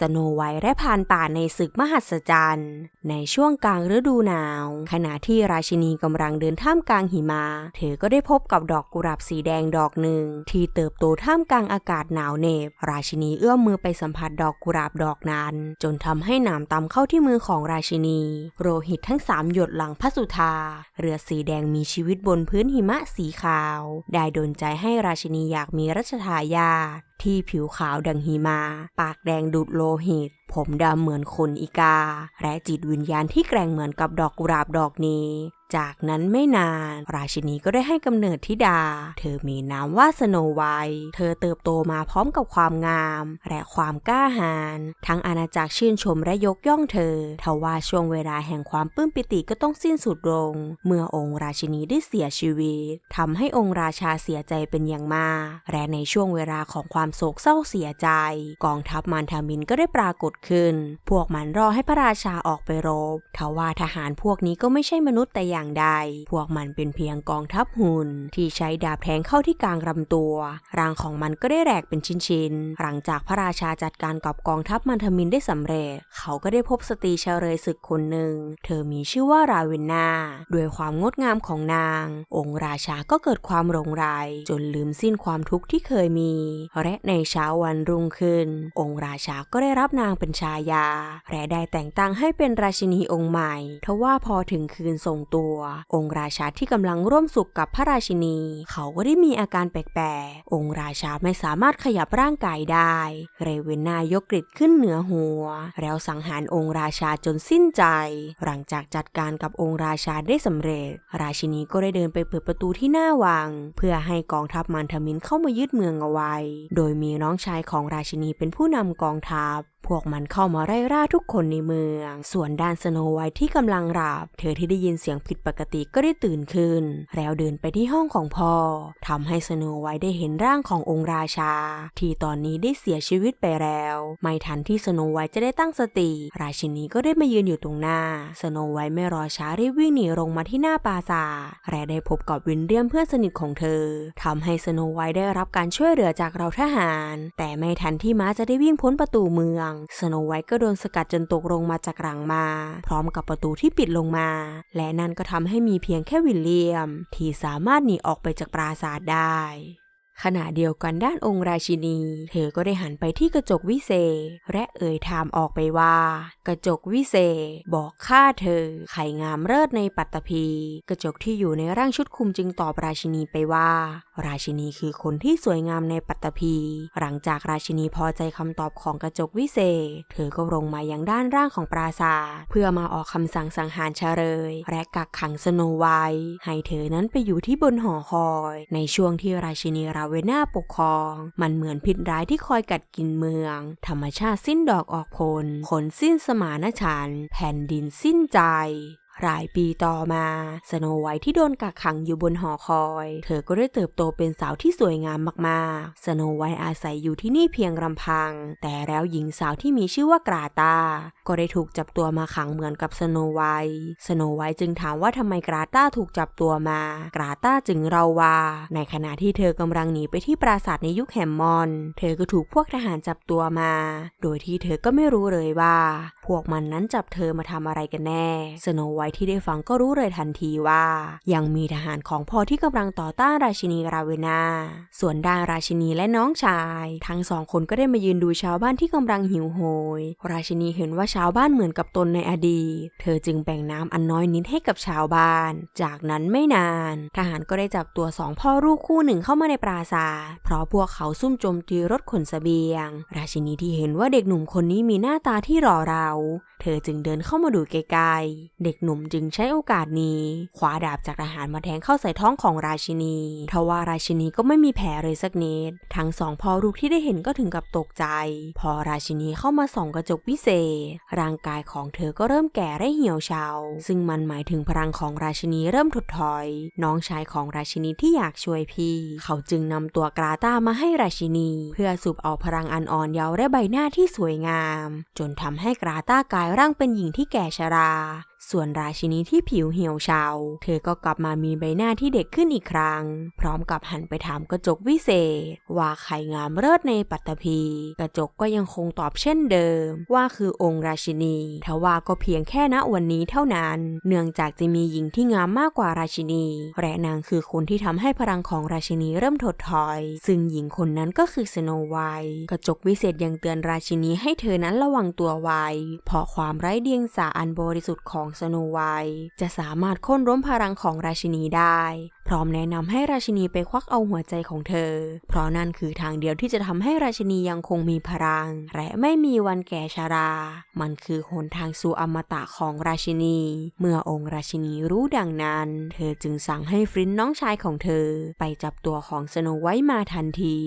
สโนไวท์และพานป่าในศึกมหัศจรรย์ ในช่วงกลางฤดูหนาว ขณะที่ราชินีกำลังเดินท่ามกลางหิมะเธอก็ได้พบกับดอกกุหลาบสีแดงดอกหนึ่ง ที่เติบโตท่ามกลางอากาศหนาวเหน็บ ราชินีเอื้อมมือไปสัมผัสดอกกุหลาบดอกนั้น จนทำให้หนามตำเข้าที่มือของราชินี โรหิตทั้งสามหยดหลังพระสุธา เรือสีแดงมีชีวิตบนพื้นหิมะสีขาว ได้ดนใจให้ราชินีอยากมีรัชทายาท ที่ผิวขาวดังหิมา ปากแดงดูดโลหิต ผมดำเหมือนขนอีกา และจิตวิญญาณที่แกร่งเหมือนกับดอกกุหลาบดอกนี้ จากนั้นไม่นาน ราชินีก็ได้ให้กำเนิดธิดา เธอมีนามว่าสโนไวท์เธอเติบโตมาพร้อมกับความงาม และความกล้าหาญทั้งอาณาจักรชื่นชมและยกย่องเธอทว่าช่วงเวลาแห่งความปลื้มปิติก็ต้องสิ้นสุดลง เมื่อองค์ราชินีได้เสียชีวิตทำให้องค์ราชาเสียใจเป็นอย่างมากและในช่วงเวลาของความโศกเศร้าเสียใจ กองทัพมารทามินก็ได้ปรากฏขึ้น พวกมันรอให้พระราชาออกไปรบทว่าทหารพวกนี้ก็ไม่ใช่มนุษย์แต่อย่างใด พวกมันเป็นเพียงกองทัพหุ่น ที่ใช้ดาบแทงเข้าที่กลางลำตัวร่างของมันก็ได้แหลกเป็นชิ้นๆ หลังจากพระราชาจัดการกับกองทัพมันทมินได้สำเร็จ เขาก็ได้พบสตรีเฉลยศึกคนหนึ่ง เธอมีชื่อว่าราเวนนาด้วยความงดงามของนาง องค์ราชาก็เกิดความหลงไหลจนลืมสิ้นความทุกข์ที่เคยมี และในเช้าวันรุ่งขึ้น องค์ราชาก็ได้รับนางเป็นชายาและได้แต่งตั้งให้เป็นราชินีองค์ใหม่ ทว่าพอถึงคืนส่งตัว องค์ราชาที่กำลังร่วมสุขกับพระราชินี เขาก็ได้มีอาการแปลกๆ องค์ราชาไม่สามารถขยับร่างกายได้ เรเวนนายกกริดขึ้นเหนือหัว แล้วสังหารองค์ราชาจนสิ้นใจ หลังจากจัดการกับองค์ราชาได้สำเร็จ ราชินีก็ได้เดินไปเปิดประตูที่หน้าวัง เพื่อให้กองทัพมันทมินเข้ามายึดเมืองเอาไว้ โดยมีน้องชายของราชินีเป็นผู้นำกองทัพ พวกมันเข้ามาไล่ล่าทุกคนในเมือง ส่วนด้านสโนไวท์ที่กำลังหลับ เธอที่ได้ยินเสียงผิดปกติก็ได้ตื่นขึ้น แล้วเดินไปที่ห้องของพ่อทำให้สโนไวท์ได้เห็นร่างขององค์ราชา ที่ตอนนี้ได้เสียชีวิตไปแล้ว ไม่ทันที่สโนไวท์จะได้ตั้งสติ ราชินีก็ได้มายืนอยู่ตรงหน้า สโนไวท์ไม่รอช้ารีบวิ่งหนีลงมาที่หน้าปราสาทและได้พบกับวินเลียมเพื่อนสนิทของเธอทำให้สโนไวท์ได้รับการช่วยเหลือจากเราทหาร แต่ไม่ทันที่ม้าจะได้วิ่งพ้นประตูเมืองสโนไวท์ก็โดนสกัดจนตกลงมาจากหลังมา พร้อมกับประตูที่ปิดลงมา และนั่นก็ทำให้มีเพียงแค่วิลเลียม ที่สามารถหนีออกไปจากปราสาทได้ ขณะเดียวกันด้านองค์ราชินี เธอก็ได้หันไปที่กระจกวิเศษและเอ่ยถามออกไปว่า กระจกวิเศษบอกข้าเธอ ไข่งามเลิศในปัตตภีกระจกที่อยู่ในร่างชุดคุมจึงตอบราชินีไปว่า ราชินีคือคนที่สวยงามในปัตตภีหลังจากราชินีพอใจคำตอบของกระจกวิเศษ เธอก็ลงมายังด้านล่างของปราสาทเพื่อมาออกคำสั่งสังหารเฉลยและกักขังสโนไวท์ให้เธอนั้นไปอยู่ที่บนหอคอย ในช่วงที่ราชินีเราเวน่าปกครอง มันเหมือนพิษร้ายที่คอยกัดกินเมือง ธรรมชาติสิ้นดอกออกผลขนสิ้นสมานฉันแผ่นดินสิ้นใจ หลายปีต่อมาสโนไวท์ที่โดนกักขังอยู่บนหอคอย เธอก็ได้เติบโตเป็นสาวที่สวยงามมากๆ สโนไวท์อาศัยอยู่ที่นี่เพียงลำพัง แต่แล้วหญิงสาวที่มีชื่อว่ากราตา ก็ได้ถูกจับตัวมาขังเหมือนกับสโนไวท์สโนไวท์จึงถามว่าทำไมกราตาถูกจับตัวมา กราตาจึงเราว่า ในขณะที่เธอกำลังหนีไปที่ปราสาทในยุคแฮมมอน เธอก็ถูกพวกทหารจับตัวมา โดยที่เธอก็ไม่รู้เลยว่า พวกมันนั้นจับเธอมาทำอะไรกันแน่ สโนไวท์ที่ได้ฟังก็รู้เลยทันทีว่า ยังมีทหารของพ่อที่กำลังต่อต้านราชินีราเวนา ส่วนด้านราชินีและน้องชาย ทั้งสองคนก็ได้มายืนดูชาวบ้านที่กำลังหิวโหย ราชินีเห็นว่าชาวบ้านเหมือนกับตนในอดีต เธอจึงแบ่งน้ำอันน้อยนิดให้กับชาวบ้าน จากนั้นไม่นาน ทหารก็ได้จับตัวสองพ่อลูกคู่หนึ่งเข้ามาในปราสาทเพราะพวกเขาซุ่มโจมตีรถขนเสบียง ราชินีที่เห็นว่าเด็กหนุ่มคนนี้มีหน้าตาที่หล่อเราเธอจึงเดินเข้ามาดูไกลๆ เด็กหนุ่มจึงใช้โอกาสนี้คว้าดาบจากทหารมาแทงเข้าใส่ท้องของราชินีทว่าราชินีก็ไม่มีแผลเลยสักนิด ทั้งสองพ่อลูกที่ได้เห็นก็ถึงกับตกใจ พอราชินีเข้ามาส่องกระจกวิเศษ ร่างกายของเธอก็เริ่มแก่และเหี่ยวเฉา ซึ่งมันหมายถึงพลังของราชินีเริ่มถดถอย น้องชายของราชินีที่อยากช่วยพี่ เขาจึงนำตัวกราตามาให้ราชินี เพื่อสูบเอาพลังอันอ่อนเยาว์และใบหน้าที่สวยงาม จนทำให้กราตากายร่างเป็นหญิงที่แก่ชรา ส่วนราชินีที่ผิวเหี่ยวเฉาเธอก็กลับมามีใบหน้าที่เด็กขึ้นอีกครั้ง พร้อมกับหันไปถามกระจกวิเศษ ว่าใครงามเลิศในปัตตภี กระจกก็ยังคงตอบเช่นเดิม ว่าคือองค์ราชินีทว่าก็เพียงแค่ณวันนี้เท่านั้น เนื่องจากจะมีหญิงที่งามมากกว่าราชินีและนางคือคนที่ทำให้พลังของราชินีเริ่มถดถอย ซึ่งหญิงคนนั้นก็คือสโนไวท์กระจกวิเศษยังเตือนราชินีให้เธอนั้นระวังตัวไว้เพราะความไร้เดียงสาอันบริสุทธิ์ของสโนไวท์จะสามารถค่นล้มพลังของราชินีได้ พร้อมแนะนำให้ราชินีไปควักเอาหัวใจของเธอ เพราะนั่นคือทางเดียวที่จะทำให้ราชินียังคงมีพลัง และไม่มีวันแก่ชรา มันคือหนทางสู่อมตะของราชินี เมื่อองค์ราชินีรู้ดังนั้น เธอจึงสั่งให้ฟรินน้องชายของเธอ ไปจับตัวของสโนไวท์มาทันที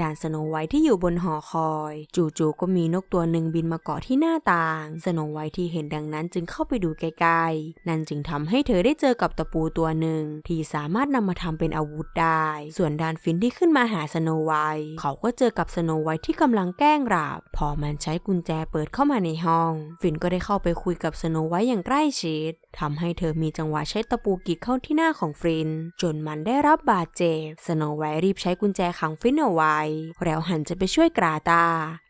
ด่านสโนไวท์ที่อยู่บนหอคอย จู่ๆก็มีนกตัวหนึ่งบินมาเกาะที่หน้าต่าง สโนไวท์ที่เห็นดังนั้นจึงเข้าไปดูใกล้ๆ นั่นจึงทำให้เธอได้เจอกับตะปูตัวหนึ่ง ที่สามารถนำมาทำเป็นอาวุธได้ ส่วนด่านฟินที่ขึ้นมาหาสโนไวท์เขาก็เจอกับสโนไวท์ที่กำลังแกล้งหลับ พอมันใช้กุญแจเปิดเข้ามาในห้อง ฟินก็ได้เข้าไปคุยกับสโนไวท์อย่างใกล้ชิดทำให้เธอมีจังหวะใช้ตะปูกรีดเข้าที่หน้าของฟิน จนมันได้รับบาดเจ็บ สโนไวท์รีบใช้กุญแจขังฟินเอาไว้แล้วหันจะไปช่วยกราตา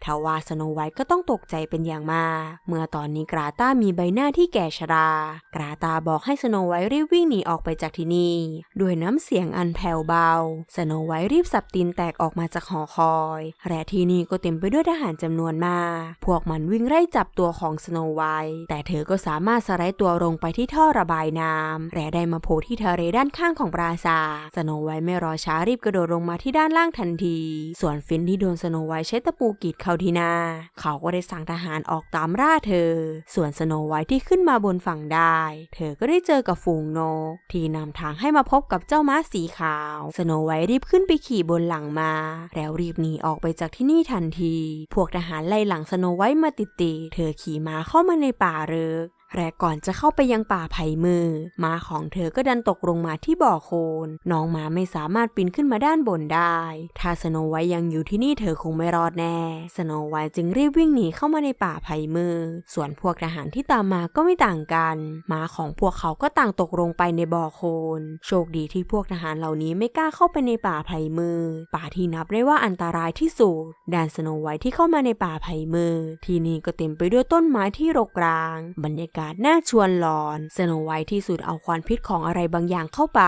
ทว่าสโนไวท์ก็ต้องตกใจเป็นอย่างมาก เมื่อตอนนี้กราตามีใบหน้าที่แก่ชรา กราตาบอกให้สโนไวท์รีบวิ่งหนีออกไปจากที่นี่ ด้วยน้ำเสียงอันแผ่วเบา สโนไวท์รีบสับตีนแตกออกมาจากหอคอย และที่นี่ก็เต็มไปด้วยทหารจำนวนมาก พวกมันวิ่งไล่จับตัวของสโนไวท์แต่เธอก็สามารถสไลด์ตัวลงไปที่ท่อระบายน้ำและได้มาโผล่ที่ทะเลด้านข้างของปราสาทสโนไวท์ไม่รอช้ารีบกระโดดลงมาที่ด้านล่างทันทีส่วนฟินที่โดนสโนไวท์ใช้ตะปูกรีดเข้าที่หน้า เขาก็ได้สั่งทหารออกตามล่าเธอ ส่วนสโนไวท์ที่ขึ้นมาบนฝั่งได้ เธอก็ได้เจอกับฝูงนก ที่นำทางให้มาพบกับเจ้าม้าสีขาว สโนไวท์รีบขึ้นไปขี่บนหลังมา แล้วรีบหนีออกไปจากที่นี่ทันที พวกทหารไล่หลังสโนไวท์มาติดๆเธอขี่ม้าเข้ามาในป่าเริก และก่อนจะเข้าไปยังป่าไผ่มือม้าของเธอก็ดันตกลงมาที่บ่อโคลนน้องม้าไม่สามารถปีนขึ้นมาด้านบนได้ ถ้าสโนไวท์ยังอยู่ที่นี่เธอคงไม่รอดแน่ สโนไวท์จึงรีบวิ่งหนีเข้ามาในป่าไผ่มือ ส่วนพวกทหารที่ตามมาก็ไม่ต่างกันม้าของพวกเขาก็ต่างตกลงไปในบ่อโคลนโชคดีที่พวกทหารเหล่านี้ไม่กล้าเข้าไปในป่าไผ่มือ ป่าที่นับได้ว่าอันตรายที่สุดแดนสโนไวท์ที่เข้ามาในป่าไผ่มือ ที่นี่ก็เต็มไปด้วยต้นไม้ที่รกร้าง บรรยากาศน่าชวนหลอนสโนไวท์ที่สุดเอาควันพิษของอะไรบางอย่างเข้าไป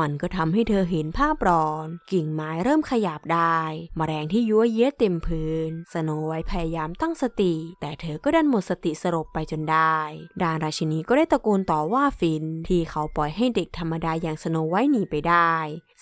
มันก็ทำให้เธอเห็นภาพร้อน กิ่งไม้เริ่มขยับได้มแมลงที่ยั่วเย้เต็มพื้น สโนไวท์พยายามตั้งสติ แต่เธอก็ดันหมดสติสลบไปจนได้ดานราชินีก็ได้ตะโกนต่อว่าฟิน ที่เขาปล่อยให้เด็กธรรมดาอย่างสโนไวท์หนีไปได้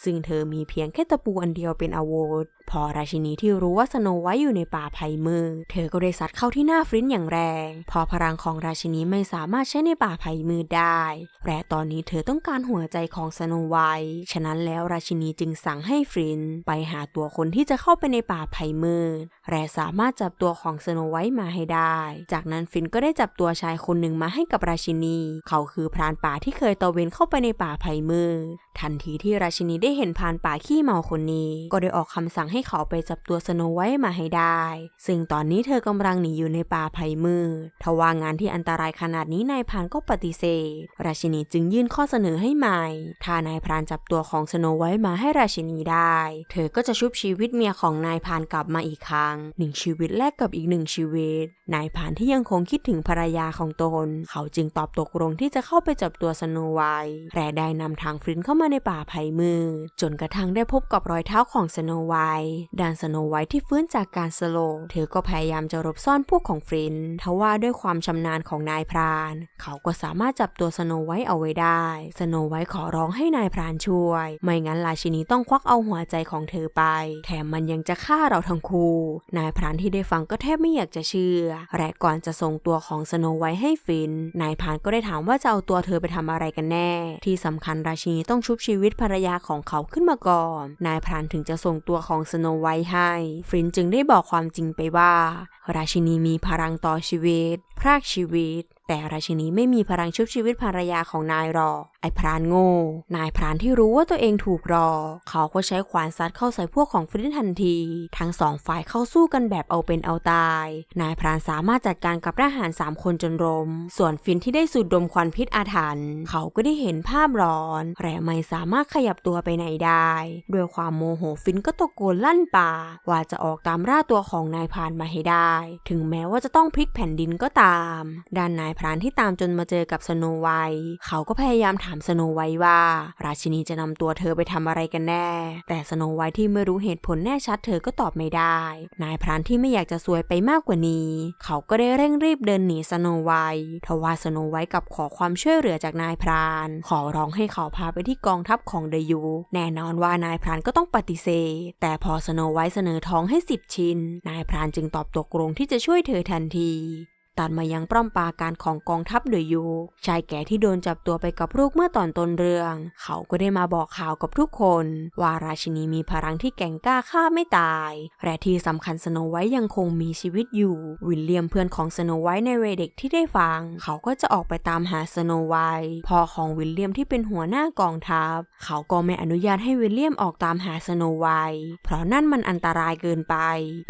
ซึ่งเธอมีเพียงแค่ตะปูอันเดียวเป็นอาวุธพอราชินีที่รู้ว่าสโนไวท์อยู่ในป่าไผ่มือ เธอก็ได้ซัดเข้าที่หน้าฟรินอย่างแรง พอพลังของราชินีไม่สามารถใช้ในป่าไผ่มือได้ และตอนนี้เธอต้องการหัวใจของสโนไวท์ฉะนั้นแล้วราชินีจึงสั่งให้ฟรินไปหาตัวคนที่จะเข้าไปในป่าไผ่มือและสามารถจับตัวของสโนไวท์มาให้ได้ จากนั้นฟินก็ได้จับตัวชายคนหนึ่งมาให้กับราชินี เขาคือพรานป่าที่เคยตะเวนเข้าไปในป่าไผ่มือ ทันทีที่ราชินีได้เห็นพรานป่าขี้เมาคนนี้ ก็ได้ออกคำสั่งให้เขาไปจับตัวสโนไวท์มาให้ได้ ซึ่งตอนนี้เธอกำลังหนีอยู่ในป่าไผ่มือทว่างานที่อันตรายขนาดนี้นายพรานก็ปฏิเสธ ราชินีจึงยื่นข้อเสนอให้ใหม่ ถ้านายพรานจับตัวของสโนไวท์มาให้ราชินีได้ เธอก็จะชุบชีวิตเมียของนายพรานกลับมาอีกครั้งหนึ่งชีวิตแลกกับอีกหนึ่งชีวิต นายพรานที่ยังคงคิดถึงภรรยาของตน เขาจึงตอบตกลงที่จะเข้าไปจับตัวสโนไวท์และได้นำทางฟรินเข้ามาในป่าไผ่มือจนกระทั่งได้พบกับรอยเท้าของสโนไวท์ด้านสโนไวท์ที่ฟื้นจากการสโลว์เธอก็พยายามจะรบซ่อนพวกของฟรินทว่าด้วยความชำนาญของนายพราน เขาก็สามารถจับตัวสโนไวท์เอาไว้ได้ สโนไวท์ขอร้องให้นายพรานช่วย ไม่งั้นราชินีต้องควักเอาหัวใจของเธอไป แถมมันยังจะฆ่าเราทั้งคู่ นายพรานที่ได้ฟังก็แทบไม่อยากจะเชื่อ และก่อนจะส่งตัวของสโนไวท์ให้ฟิน นายพรานก็ได้ถามว่าจะเอาตัวเธอไปทำอะไรกันแน่ ที่สำคัญราชินีต้องชุบชีวิตภรรยาของเขาขึ้นมาก่อน นายพรานถึงจะส่งตัวของสโนไวท์ให้ฟินจึงได้บอกความจริงไปว่า ราชินีมีพลังต่อชีวิต พรากชีวิต แต่ราชินีไม่มีพลังชุบชีวิตภรรยาของนายรอ ไอ้พรานโง่ นายพรานที่รู้ว่าตัวเองถูกรอ เขาก็ใช้ขวานซัดเข้าใส่พวกของฟรินทันที ทั้งสองฝ่ายเข้าสู้กันแบบเอาเป็นเอาตาย นายพรานสามารถจัดการกับทหารสามคนจนรม ส่วนฟินที่ได้สูดดมควันพิษอาถรรพ์เขาก็ได้เห็นภาพร้อนและไม่สามารถขยับตัวไปไหนได้ ด้วยความโมโหฟินก็ตะโกนลั่นป่า ว่าจะออกตามล่าตัวของนายพรานมาให้ได้ ถึงแม้ว่าจะต้องพลิกแผ่นดินก็ตาม ด้านนายพรานที่ตามจนมาเจอกับสโนไวท์เขาก็พยายามถามสโนไวท์ว่า ราชินีจะนำตัวเธอไปทำอะไรกันแน่ แต่สโนไวท์ที่ไม่รู้เหตุผลแน่ชัดเธอก็ตอบไม่ได้ นายพรานที่ไม่อยากจะซวยไปมากกว่านี้ เขาก็ได้เร่งรีบเดินหนีสโนไวท์ทว่าสโนไวท์กับขอความช่วยเหลือจากนายพราน ขอร้องให้เขาพาไปที่กองทัพของเดยูแน่นอนว่านายพรานก็ต้องปฏิเสธ แต่พอสโนไวท์เสนอท้องให้สิบชิ้น นายพรานจึงตอบตกลงที่จะช่วยเธอทันที ตัดมายังปล้อมปราการของกองทัพเดอยูชายแก่ที่โดนจับตัวไปกับลูกเมื่อตอนต้นเรื่อง เขาก็ได้มาบอกข่าวกับทุกคน ว่าราชินีมีพลังที่แก่งกล้าฆ่าไม่ตาย และที่สำคัญสโนไวท์ยังคงมีชีวิตอยู่ วิลเลียมเพื่อนของสโนไวท์ในวัยเด็กที่ได้ฟัง เขาก็จะออกไปตามหาสโนไวท์พ่อของวิลเลียมที่เป็นหัวหน้ากองทัพ เขาก็ไม่อนุญาตให้วิลเลียมออกตามหาสโนไวท์เพราะนั่นมันอันตรายเกินไป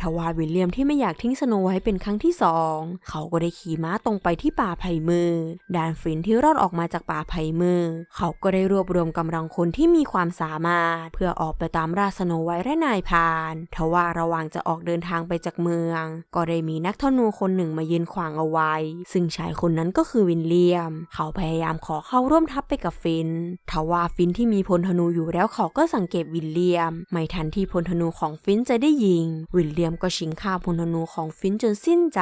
ทว่าวิลเลียมที่ไม่อยากทิ้งสโนไวท์เป็นครั้งที่สอง เขาก็ได้ขี่ม้าตรงไปที่ป่าไผ่มือดานฟินที่รอดออกมาจากป่าไผ่มือ เขาก็ได้รวบรวมกำลังคนที่มีความสามารถ เพื่อออกไปตามราสโนไวท์และนายพานทว่าระหว่างจะออกเดินทางไปจากเมือง ก็ได้มีนักธนูคนหนึ่งมายืนขวางเอาไว้ ซึ่งชายคนนั้นก็คือวินเลียม เขาพยายามขอเข้าร่วมทัพไปกับฟินทว่าฟินที่มีพลธนูอยู่แล้วเขาก็สังเกตวินเลียม ไม่ทันที่พลธนูของฟินจะได้ยิง วินเลียมก็ชิงฆ่าพลธนูของฟินจนสิ้นใจ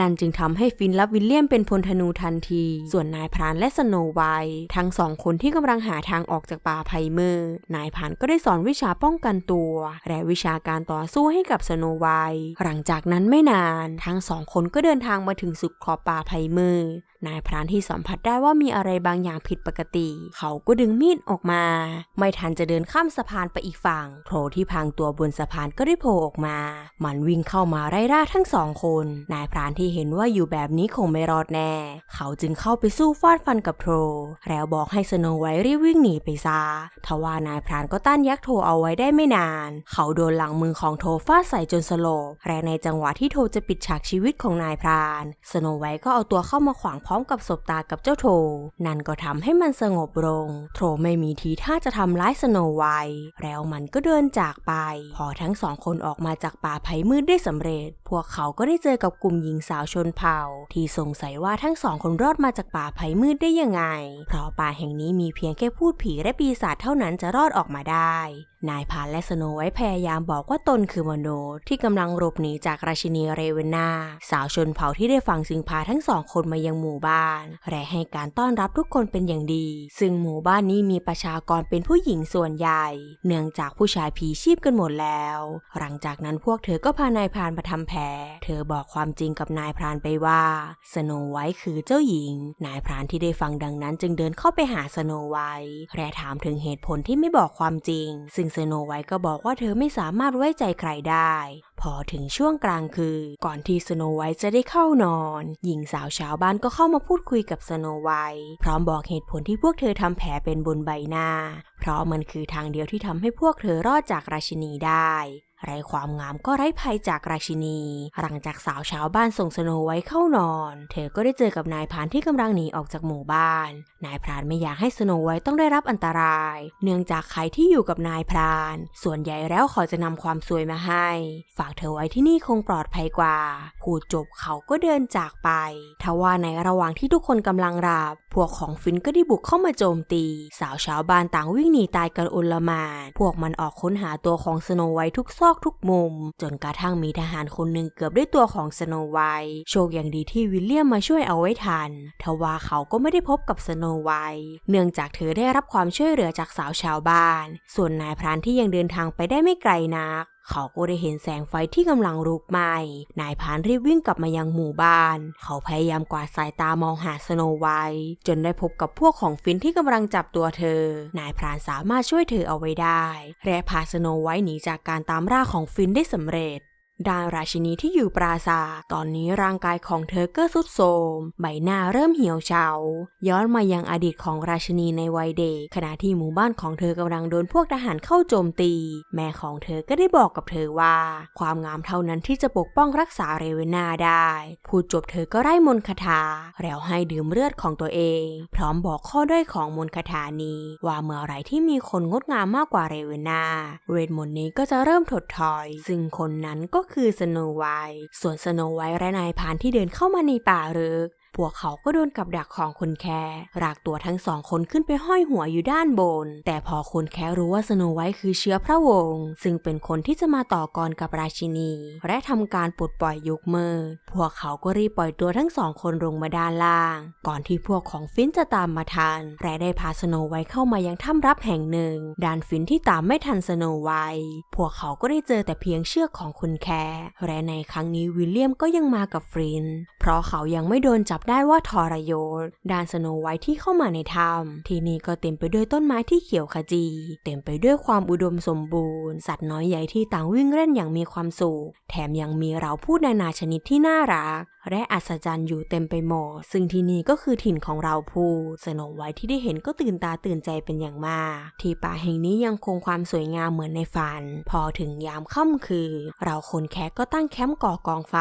นั่นจึงทำให้ฟินรับวิลเลียมเป็นพลธนูทันที ส่วนนายพรานและสโนไวท์ทั้งสองคนที่กำลังหาทางออกจากป่าไพเมอร์นายพรานก็ได้สอนวิชาป้องกันตัว และวิชาการต่อสู้ให้กับสโนไวท์หลังจากนั้นไม่นาน ทั้งสองคนก็เดินทางมาถึงสุดขอบป่าไพเมอร์ นายพรานที่สัมผัสได้ว่ามีอะไรบางอย่างผิดปกติ เขาก็ดึงมีดออกมา ไม่ทันจะเดินข้ามสะพานไปอีกฝั่งโผล่ที่พังตัวบนสะพานก็ได้โผล่ออกมา มันวิ่งเข้ามาไล่ล่าทั้งสองคน นายพรานที่เห็นว่าอยู่แบบนี้คงไม่รอดแน่ เขาจึงเข้าไปสู้ฟาดฟันกับโทรแล้วบอกให้สโนไวท์รีบวิ่งหนีไปซะทว่านายพรานก็ต้านยักษ์โทเอาไว้ได้ไม่นาน เขาโดนหลังมือของโทฟาดใส่จนสลบและในจังหวะที่โทจะปิดฉากชีวิตของนายพราน สโนไวท์ก็เอาตัวเข้ามาขวางพร้อมกับศบตากับเจ้าโท นั่นก็ทำให้มันสงบลง โทไม่มีทีท่าจะทำร้ายสโนไวท์แล้วมันก็เดินจากไป พอทั้งสองคนออกมาจากป่าไผ่มืดได้สำเร็จ พวกเขาก็ได้เจอกับกลุ่มหญิงสาวชนเผ่า ที่สงสัยว่าทั้งสองคนรอดมาจากป่าไผ่มืดได้ยังไง เพราะป่าแห่งนี้มีเพียงแค่พูดผีและปีศาจเท่านั้นจะรอดออกมาได้นายพานและสโนไว้พยายามบอกว่าตนคือมโนที่กำลังหลบหนีจากราชินีเรเวนา สาวชนเผ่าที่ได้ฟังจึงพาทั้งสองคนมายังหมู่บ้านและให้การต้อนรับทุกคนเป็นอย่างดี ซึ่งหมู่บ้านนี้มีประชากรเป็นผู้หญิงส่วนใหญ่ เนื่องจากผู้ชายผีชีพกันหมดแล้ว หลังจากนั้นพวกเธอก็พานายพรานมาทำแผลเธอบอกความจริงกับนายพรานไปว่าสโนไวท์คือเจ้าหญิง นายพรานที่ได้ฟังดังนั้นจึงเดินเข้าไปหาสโนไวท์และถามถึงเหตุผลที่ไม่บอกความจริง ซึ่งสโนไวท์ก็บอกว่าเธอไม่สามารถไว้ใจใครได้ พอถึงช่วงกลางคืนก่อนที่สโนไวท์จะได้เข้านอน หญิงสาวชาวบ้านก็เข้ามาพูดคุยกับสโนไวท์พร้อมบอกเหตุผลที่พวกเธอทำแผลเป็นบนใบหน้า เพราะมันคือทางเดียวที่ทำให้พวกเธอรอดจากราชินีได้ ไรความงามก็ไร้ภัยจากราชินี หลังจากสาวชาวบ้านส่งสโนไว้เข้านอน เธอก็ได้เจอกับนายพรานที่กำลังหนีออกจากหมู่บ้าน นายพรานไม่อยากให้สโนไว้ต้องได้รับอันตราย เนื่องจากใครที่อยู่กับนายพราน ส่วนใหญ่แล้วเขาจะนำความสวยมาให้ ฝากเธอไว้ที่นี่คงปลอดภัยกว่า พูดจบเขาก็เดินจากไป ทว่าในระหว่างที่ทุกคนกำลังหลับพวกของฟินก็ได้บุกเข้ามาโจมตี สาวชาวบ้านต่างวิ่งหนีตายกันโอลมาน พวกมันออกค้นหาตัวของสโนไวท์ทุกซอกทุกมุม จนกระทั่งมีทหารคนหนึ่งเกือบได้ตัวของสโนไวท์โชคอย่างดีที่วิลเลียมมาช่วยเอาไว้ทันทว่าเขาก็ไม่ได้พบกับสโนไวท์เนื่องจากเธอได้รับความช่วยเหลือจากสาวชาวบ้าน ส่วนนายพรานที่ยังเดินทางไปได้ไม่ไกลนัก เขาก็ได้เห็นแสงไฟที่กำลังลุกไหม้นายพรานรีบวิ่งกลับมายังหมู่บ้าน เขาพยายามกวาดสายตามองหาสโนไวท์จนได้พบกับพวกของฟินที่กำลังจับตัวเธอ นายพรานสามารถช่วยเธอเอาไว้ได้ และพาสโนไวท์หนีจากการตามล่าของฟินได้สำเร็จ ดาราชินีที่อยู่ปราสาทตอนนี้ร่างกายของเธอก็ทรุดโทรมใบหน้าเริ่มเหี่ยวเฉา ย้อนมายังอดีตของราชินีในวัยเด็ก ขณะที่หมู่บ้านของเธอกำลังโดนพวกทหารเข้าโจมตี แม่ของเธอก็ได้บอกกับเธอว่า ความงามเท่านั้นที่จะปกป้องรักษาเรเวนาได้ พูดจบเธอก็ไร้มนคาถา แล้วให้ดื่มเลือดของตัวเอง พร้อมบอกข้อด้อยของมนคาถานี้ ว่าเมื่อไรที่มีคนงดงามมากกว่าเรเวนาเวทมนต์นี้ก็จะเริ่มถดถอย ซึ่งคนนั้นก็คือสโนไวท์ส่วนสโนไวท์และนายพานที่เดินเข้ามาในป่าลึก พวกเขาก็โดนกับดักของคนแคร์รากตัวทั้งสองคนขึ้นไปห้อยหัวอยู่ด้านบน แต่พอคนแคร์รู้ว่าสโนไวท์คือเชื้อพระวงศ์ซึ่งเป็นคนที่จะมาต่อกรกับราชินี และทำการปลดปล่อยยุคมืดพวกเขาก็รีบปล่อยตัวทั้งสองคนลงมาด้านล่าง ก่อนที่พวกของฟินจะตามมาทันและได้พาสโนไวท์เข้ามายังถ้ำรับแห่งหนึ่งด้านฟินที่ตามไม่ทันสโนไวท์พวกเขาก็ได้เจอแต่เพียงเชือกของคนแคร์และในครั้งนี้วิลเลียมก็ยังมากับฟิน เพราะเขายังไม่โดนจับได้ว่าทรยศด้านสโนไวท์ที่เข้ามาในถ้ำที่นี่ก็เต็มไปด้วยต้นไม้ที่เขียวขจี เต็มไปด้วยความอุดมสมบูรณ์ สัตว์น้อยใหญ่ที่ต่างวิ่งเล่นอย่างมีความสุข แถมยังมีเราพูดนานาชนิดที่น่ารัก และอัศจรรย์อยู่เต็มไปหมด ซึ่งที่นี่ก็คือถิ่นของเราพูสโนไวท์ที่ได้เห็นก็ตื่นตาตื่นใจเป็นอย่างมาก ที่ป่าแห่งนี้ยังคงความสวยงามเหมือนในฝัน พอถึงยามค่ำคืนเราคนแคกก็ตั้งแคมป์ก่อกองไฟ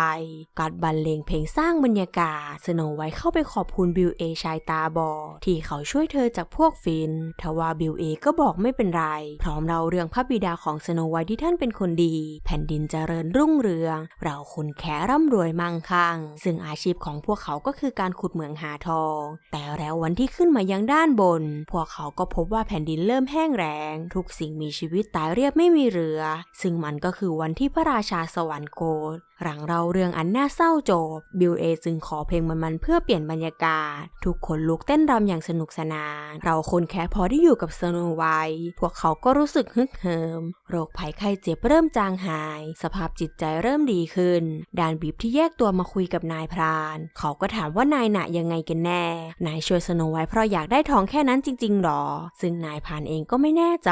กัดบรรเลงเพลงสร้างบรรยากาศสโนไวท์เข้าไปขอบคุณบิลเอชายตาบอดที่เขาช่วยเธอจากพวกฟิน ทว่าบิลเอก็บอกไม่เป็นไร พร้อมเราเรื่องพระบิดาของสโนไวท์ที่ท่านเป็นคนดี แผ่นดินเจริญรุ่งเรือง เราคนแคร่ำรวยมั่งคั่งซึ่งอาชีพของพวกเขาก็คือการขุดเหมืองหาทอง แต่แล้ววันที่ขึ้นมายังด้านบน พวกเขาก็พบว่าแผ่นดินเริ่มแห้งแรง ทุกสิ่งมีชีวิตตายเรียบไม่มีเรือ ซึ่งมันก็คือวันที่พระราชาสวรรคต หลังเราเรื่องอันน่าเศร้าจบ บิลเอจึงขอเพลงมันๆเพื่อเปลี่ยนบรรยากาศ ทุกคนลุกเต้นรำอย่างสนุกสนาน เราคนแค่พอได้อยู่กับสโนไวท์พวกเขาก็รู้สึกฮึกเหิม โรคภัยไข้เจ็บเริ่มจางหาย สภาพจิตใจเริ่มดีขึ้น ดานบีบที่แยกตัวมาคุยกับนายพราน เขาก็ถามว่านายหนะยังไงกันแน่ นายช่วยสโนไวท์เพราะอยากได้ทองแค่นั้นจริงๆหรอ ซึ่งนายพรานเองก็ไม่แน่ใจ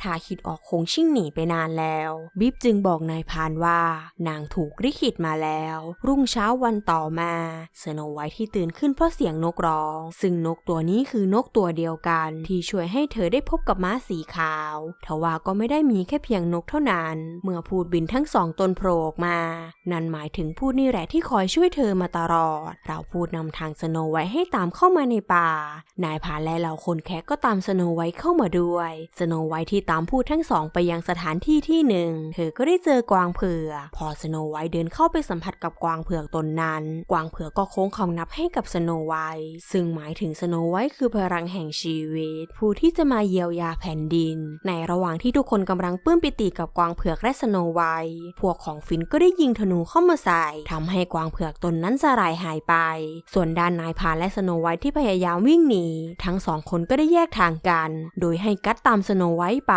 ถ้าคิดออกคงชิ่งหนีไปนานแล้วบิบจึงบอกนายพรานว่านางถูกลิขิตมาแล้ว รุ่งเช้าวันต่อมาสโนไวท์ที่ตื่นขึ้นเพราะเสียงนกร้อง ซึ่งนกตัวนี้คือนกตัวเดียวกัน ที่ช่วยให้เธอได้พบกับม้าสีขาวทว่าก็ไม่ได้มีแค่เพียงนกเท่านั้น เมื่อพูดบินทั้งสองตนโผล่ออกมา นั่นหมายถึงพูดนี่แหละที่คอยช่วยเธอมาตลอด เราพูดนำทางสโนไวท์ให้ตามเข้ามาในป่า นายพรานและเหล่าคนแคะก็ตามสโนไวท์เข้ามาด้วยสโนไวท์ที่ตามพูดทั้งสองไปยังสถานที่ที่หนึ่ง เธอก็ได้เจอกวางเผือกพอสโนไวท์เดินเข้าไปสัมผัสกับกวางเผือกตนนั้น กวางเผือกก็โค้งคำนับให้กับสโนไวท์ซึ่งหมายถึงสโนไวท์คือพลังแห่งชีวิต ผู้ที่จะมาเยียวยาแผ่นดิน ในระหว่างที่ทุกคนกำลังปื้มปิติกับกวางเผือกและสโนไวท์พวกของฟินก็ได้ยิงธนูเข้ามาใส่ทำให้กวางเผือกตนนั้นสลายหายไป ส่วนด้านนายพรานและสโนไวท์ที่พยายามวิ่งหนีทั้งสองคนก็ได้แยกทางกัน โดยให้กัดตามสโนไวท์ไป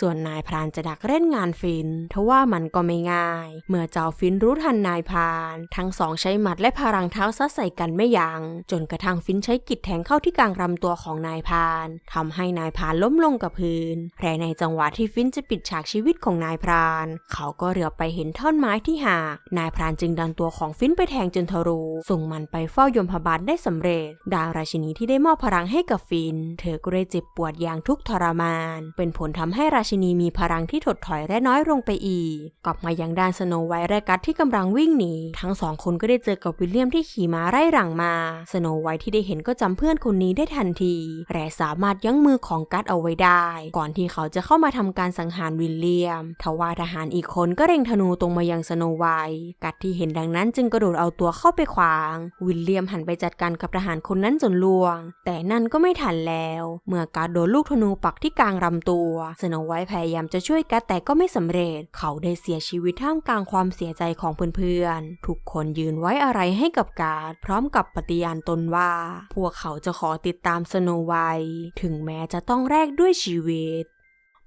ส่วนนายพรานจะดักเล่นงานฟินทว่ามันก็ไม่ง่าย เมื่อเจ้าฟินินรู้ทันนายพราน ทั้งสองใช้หมัดและพลังเท้าซัดใส่กันไม่ยัง้งจนกระทั่งฟินใช้กิดแทงเข้าที่กลางลำตัวของนายพรานทำให้นายพรานล้มลงกับพื้นแต่ในจังหวะที่ฟินจะปิดฉากชีวิตของนายพราน เขาก็เหลือบไปเห็นท่อนไม้ที่หักนายพรานจึงดันตัวของฟินไปแทงจนทะลุส่งมันไปเฝ้ายมพบาลได้สำเร็จ ดางราชินีที่ได้มอบพลังให้กับฟิน เธอก็ได้เจ็บปวดอย่างทุกทรมาน เป็นผลทำให้ราชินีมีพลังที่ถดถอยและน้อยลงไปอีก กลับมายังด้านสโนไวท์และกัดที่กำลังวิ่งหนี ทั้งสองคนก็ได้เจอกับวิลเลียมที่ขี่ม้าไล่หลังมา สโนไวท์ที่ได้เห็นก็จำเพื่อนคนนี้ได้ทันที และสามารถยั้งมือของกัดเอาไว้ได้ ก่อนที่เขาจะเข้ามาทำการสังหารวิลเลียม ทว่าทหารอีกคนก็เร่งธนูตรงมายังสโนไวท์กัดที่เห็นดังนั้นจึงกระโดดเอาตัวเข้าไปขวาง วิลเลียมหันไปจัดการกับทหารคนนั้นจนล่วง แต่นั่นก็ไม่ทันแล้ว เมื่อการดโดนลูกธนูปักที่กลางลำตัว สโนไวท์พยายามจะช่วยกัดแต่ก็ไม่สำเร็จ เขาได้เสียชีวิตท่ามกลางความเสียใจของเพื่อนๆ ทุกคนยืนไว้อะไรให้กับการดพร้อมกับปฏิญาณตนว่า พวกเขาจะขอติดตามสโนไวท์ถึงแม้จะต้องแลกด้วยชีวิต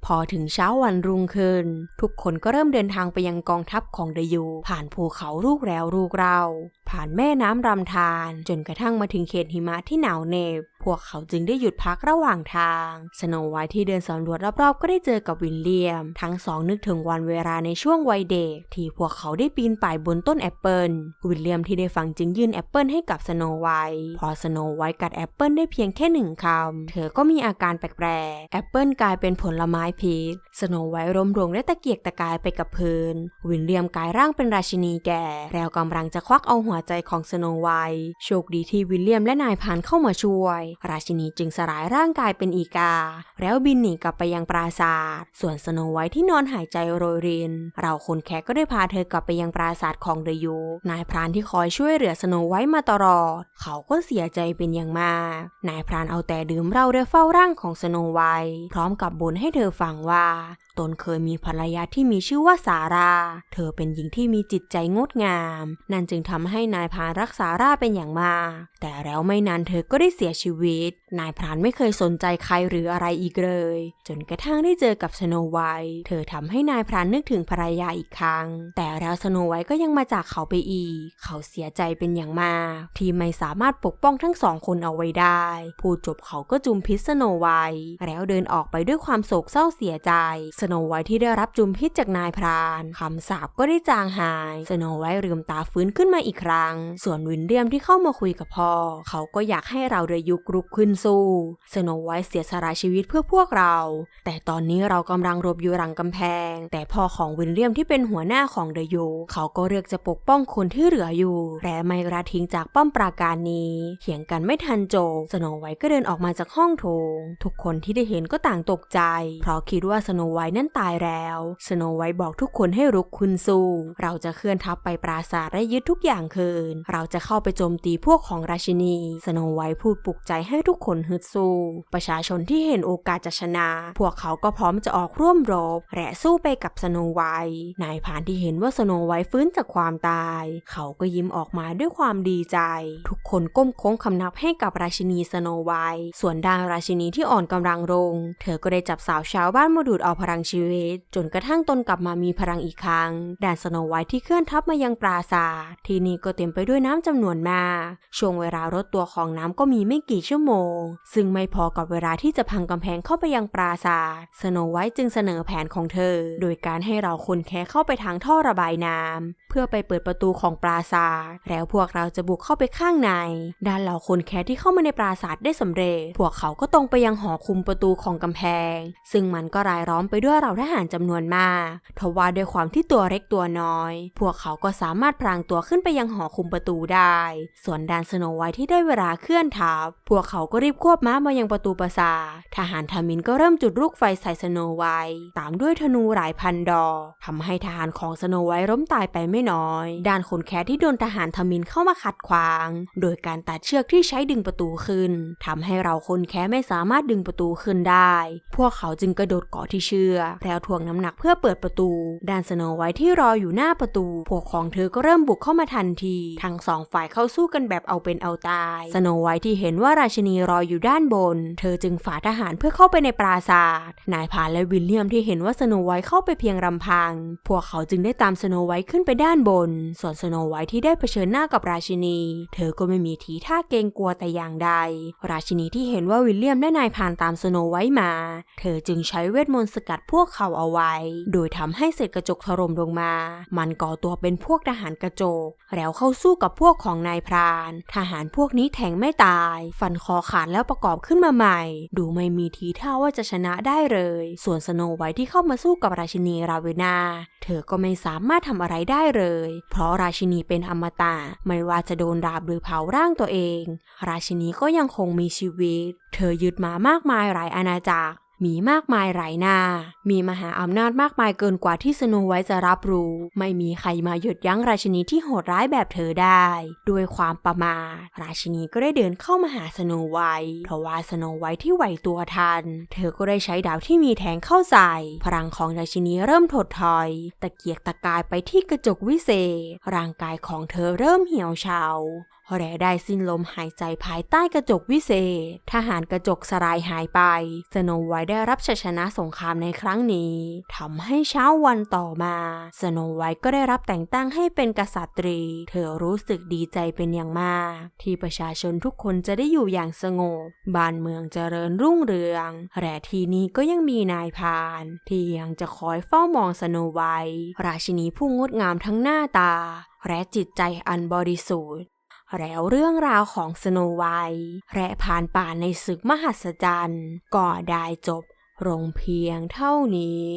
พอถึงเช้าวันรุ่งขึ้น ทุกคนก็เริ่มเดินทางไปยังกองทัพของเดยู ผ่านภูเขาลูกแล้วลูกเรา ผ่านแม่น้ำรำธารจนกระทั่งมาถึงเขตหิมะที่หนาวเหน็บพวกเขาจึงได้หยุดพักระหว่างทาง สโนไวท์ที่เดินสำรวจรอบๆ ก็ได้เจอกับวินเลียม ทั้งสองนึกถึงวันเวลาในช่วงวัยเด็ก ที่พวกเขาได้ปีนป่ายบนต้นแอปเปิลวินเลียมที่ได้ฟังจึงยื่นแอปเปิลให้กับสโนไวท์พอสโนไวท์กัดแอปเปิลได้เพียงแค่หนึ่งคำ เธอก็มีอาการแปลกๆ แอปเปิลกลายเป็นผลไม้พิษสโนไวท์ล้มลงและตะเกียกตะกายไปกับพื้น วินเลียมกลายร่างเป็นราชินีแก่ แล้วกำลังจะควักเอาหัวใจของสโนไวท์โชคดีที่วิลเลียมและนายพรานเข้ามาช่วย ราชินีจึงสลายร่างกายเป็นอีกา แล้วบินหนีกลับไปยังปราสาทส่วนสโนไวท์ที่นอนหายใจโรยริน เราคนแขกก็ได้พาเธอกลับไปยังปราสาทของเดยูนายพรานที่คอยช่วยเหลือสโนไวท์มาตลอด เขาก็เสียใจเป็นอย่างมาก นายพรานเอาแต่ดื่มเหล้าและเฝ้าร่างของสโนไวท์พร้อมกับบ่นให้เธอฟังว่า ตนเคยมีภรรยาที่มีชื่อว่าสารา เธอเป็นหญิงที่มีจิตใจงดงาม นั่นจึงทำให้นายพานรักสาราเป็นอย่างมาก แต่แล้วไม่นานเธอก็ได้เสียชีวิตนายพรานไม่เคยสนใจใครหรืออะไรอีกเลย จนกระทั่งได้เจอกับสโนไวท์เธอทำให้นายพรานนึกถึงภรรยาอีกครั้ง แต่แล้วสโนไวท์ก็ยังมาจากเขาไปอีก เขาเสียใจเป็นอย่างมาก ที่ไม่สามารถปกป้องทั้งสองคนเอาไว้ได้พูดจบเขาก็จุมพิษสโนไวท์แล้วเดินออกไปด้วยความโศกเศร้าเสียใจ สโนไวท์ที่ได้รับจุมพิษจากนายพรานคำสาปก็ได้จางหาย สโนไวท์ลืมตาฟื้นขึ้นมาอีกครั้ง ส่วนวินเลียมที่เข้ามาคุยกับพ่อ เขาก็อยากให้เราเดยุกรุกขึ้นสู้ สโนไวท์เสียสละชีวิตเพื่อพวกเรา แต่ตอนนี้เรากำลังรบอยู่หลังกำแพง แต่พ่อของวินเลียมที่เป็นหัวหน้าของเดยูเขาก็เลือกจะปกป้องคนที่เหลืออยู่ และไม่ละทิ้งจากป้อมปราการนี้เถียงกันไม่ทันจบสโนไวท์ก็เดินออกมาจากห้องโถง ทุกคนที่ได้เห็นก็ต่างตกใจ เพราะคิดว่าสโนไวท์นั้นตายแล้วสโนไวท์บอกทุกคนให้รุกขึ้นสู้ เราจะเคลื่อนทัพไปปราสาทและยึดทุกอย่างคืน เราจะเข้าไปโจมตีพวกของราชินีสโนไวท์พูดปลุกใจให้ทุกคนนฮึดสู้ ประชาชนที่เห็นโอกาสจะชนะ พวกเขาก็พร้อมจะออกร่วมรบและสู้ไปกับสโนไวท์นายพรานที่เห็นว่าสโนไวท์ฟื้นจากความตาย เขาก็ยิ้มออกมาด้วยความดีใจ ทุกคนก้มโค้งคำนับให้กับราชินีสโนไวท์ส่วนด้านราชินีที่อ่อนกำลังลง เธอก็ได้จับสาวชาวบ้านมาดูดเอาพลังชีวิต จนกระทั่งตนกลับมามีพลังอีกครั้งด่านสโนไวท์ที่เคลื่อนทัพมายังปราสาทที่นี่ก็เต็มไปด้วยน้ำจำนวนมาก ช่วงเวลารถตัวของน้ำก็มีไม่กี่ชั่วโมงซึ่งไม่พอกับเวลาที่จะพังกำแพงเข้าไปยังปราสาทสโนไวท์จึงเสนอแผนของเธอ โดยการให้เราคนแค่เข้าไปทางท่อระบายน้ำเพื่อไปเปิดประตูของปราสาทแล้วพวกเราจะบุกเข้าไปข้างใน ด้านเหล่าคนแค่ที่เข้ามาในปราสาทได้สำเร็จ พวกเขาก็ตรงไปยังหอคุมประตูของกำแพง ซึ่งมันก็รายล้อมไปด้วยเราทหารจำนวนมากทว่าด้วยความที่ตัวเล็กตัวน้อย พวกเขาก็สามารถพรางตัวขึ้นไปยังหอคุมประตูได้ ส่วนดานสโนไวท์ที่ได้เวลาเคลื่อนทัพพวกเขาก็รีบควบม้ามายังประตูปราสาททหารทามินก็เริ่มจุดลูกไฟใส่สโนไวท์ตามด้วยธนูหลายพันดอกทำให้ทหารของสโนไวท์ล้มตายไปไม่น้อย ด้านคนแคที่โดนทหารทามินเข้ามาขัดขวาง โดยการตัดเชือกที่ใช้ดึงประตูขึ้นทำให้เราคนแคไม่สามารถดึงประตูขึ้นได้ พวกเขาจึงกระโดดเกาะที่เชือกแล้วถ่วงน้ำหนักเพื่อเปิดประตู ด้านสโนไวท์ที่รออยู่หน้าประตู พวกของเธอก็เริ่มบุกเข้ามาทันที ทั้งสองฝ่ายเข้าสู้กันแบบเอาเป็นเอาตาย สโนไวท์ที่เห็นว่าราชินีรออยู่ด้านบน เธอจึงฝ่าทหารเพื่อเข้าไปในปราสาทนายพรานและวิลเลียมที่เห็นว่าสโนไวท์เข้าไปเพียงลำพัง พวกเขาจึงได้ตามสโนไวท์ขึ้นไปด้านบน ส่วนสโนไวท์ที่ได้เผชิญหน้ากับราชินี เธอก็ไม่มีทีท่าเกรงกลัวแต่อย่างใด ราชินีที่เห็นว่าวิลเลียมและนายพรานตามสโนไวท์มา เธอจึงใช้เวทมนต์สกัดพวกเขาเอาไว้ โดยทำให้เศษกระจกถล่มลงมา มันก่อตัวเป็นพวกทหารกระจก แล้วเข้าสู้กับพวกของนายพราน ทหารพวกนี้แทงไม่ตาย ฟันคอขาดแล้วประกอบขึ้นมาใหม่ ดูไม่มีทีท่าว่าจะชนะได้เลย ส่วนสโนไวท์ที่เข้ามาสู้กับราชินีราเวนา เธอก็ไม่สามารถทำอะไรได้เลย เพราะราชินีเป็นอมตะไม่ว่าจะโดนดาบหรือเผาร่างตัวเอง ราชินีก็ยังคงมีชีวิต เธอยึดมามากมายหลายอาณาจักร มีมากมายหลายหน้า มีมหาอำนาจมากมายเกินกว่าที่สโนไวท์จะรับรู้ ไม่มีใครมาหยุดยั้งราชินีที่โหดร้ายแบบเธอได้ ด้วยความประมาทราชินีก็ได้เดินเข้ามาหาสโนไวท์เพราะว่าสโนไวท์ที่ไหวตัวทัน เธอก็ได้ใช้ดาบที่มีแทงเข้าใส่พลังของราชินีเริ่มถดถอย ตะเกียกตะกายไปที่กระจกวิเศษ ร่างกายของเธอเริ่มเหี่ยวเฉา แลได้สิ้นลมหายใจภายใต้กระจกวิเศษ ทหารกระจกสลายหายไป สโนไวท์ได้รับชัยชนะสงครามในครั้งนี้ทำให้เช้าวันต่อมา สโนไวท์ก็ได้รับแต่งตั้งให้เป็นกษัตรี เธอรู้สึกดีใจเป็นอย่างมาก ที่ประชาชนทุกคนจะได้อยู่อย่างสงบ บ้านเมืองเจริญรุ่งเรืองและทีนี้ก็ยังมีนายพาน ที่ยังจะคอยเฝ้ามองสโนไวท์ราชินีผู้งดงามทั้งหน้าตาและจิตใจอันบริสุทธิ์ แล้วเรื่องราวของสโนไวท์และผ่านป่าในศึกมหัศจรรย์ ก็ได้จบลงเพียงเท่านี้